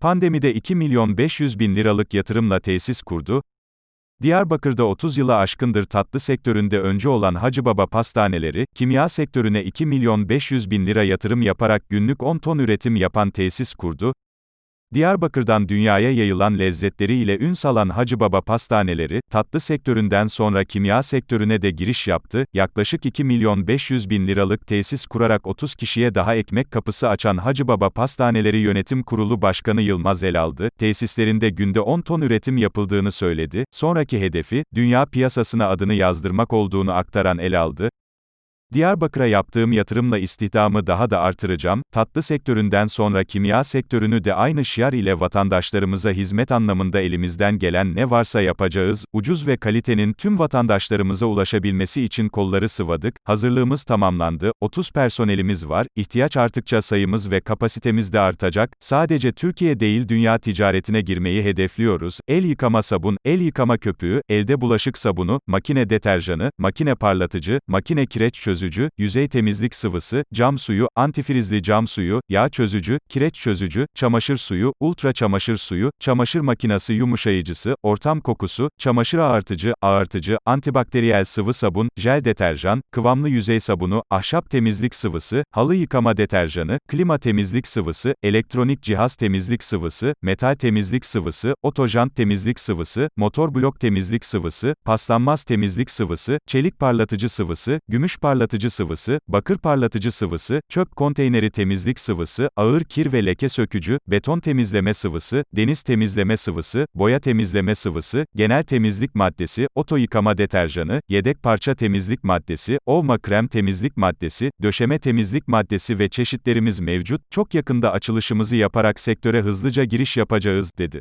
Pandemide 2 milyon 500 bin liralık yatırımla tesis kurdu. Diyarbakır'da 30 yılı aşkındır tatlı sektöründe öncü olan Hacıbaba Pastaneleri, kimya sektörüne 2 milyon 500 bin lira yatırım yaparak günlük 10 ton üretim yapan tesis kurdu. Diyarbakır'dan dünyaya yayılan lezzetleriyle ün salan Hacıbaba Pastaneleri, tatlı sektöründen sonra kimya sektörüne de giriş yaptı, yaklaşık 2 milyon 500 bin liralık tesis kurarak 30 kişiye daha ekmek kapısı açan Hacıbaba Pastaneleri Yönetim Kurulu Başkanı Yılmaz Elaldı, tesislerinde günde 10 ton üretim yapıldığını söyledi, sonraki hedefi, dünya piyasasına adını yazdırmak olduğunu aktaran Elaldı, Diyarbakır'a yaptığım yatırımla istihdamı daha da artıracağım, tatlı sektöründen sonra kimya sektörünü de aynı şiar ile vatandaşlarımıza hizmet anlamında elimizden gelen ne varsa yapacağız, ucuz ve kalitenin tüm vatandaşlarımıza ulaşabilmesi için kolları sıvadık, hazırlığımız tamamlandı, 30 personelimiz var, ihtiyaç arttıkça sayımız ve kapasitemiz de artacak, sadece Türkiye değil dünya ticaretine girmeyi hedefliyoruz, el yıkama sabun, el yıkama köpüğü, elde bulaşık sabunu, makine deterjanı, makine parlatıcı, makine kireç çözücü, çözücü, yüzey temizlik sıvısı, cam suyu, antifrizli cam suyu, yağ çözücü, kireç çözücü, çamaşır suyu, ultra çamaşır suyu, çamaşır makinesi yumuşayıcısı, ortam kokusu, çamaşır ağartıcı, ağartıcı, antibakteriyel sıvı sabun, jel deterjan, kıvamlı yüzey sabunu, ahşap temizlik sıvısı, halı yıkama deterjanı, klima temizlik sıvısı, elektronik cihaz temizlik sıvısı, metal temizlik sıvısı, otojant temizlik sıvısı, motor blok temizlik sıvısı, paslanmaz temizlik sıvısı, çelik parlatıcı sıvısı, gümüş parlatıcı parlatıcı sıvısı, bakır parlatıcı sıvısı, çöp konteyneri temizlik sıvısı, ağır kir ve leke sökücü, beton temizleme sıvısı, deniz temizleme sıvısı, boya temizleme sıvısı, genel temizlik maddesi, oto yıkama deterjanı, yedek parça temizlik maddesi, ovma krem temizlik maddesi, döşeme temizlik maddesi ve çeşitlerimiz mevcut. Çok yakında açılışımızı yaparak sektöre hızlıca giriş yapacağız, dedi.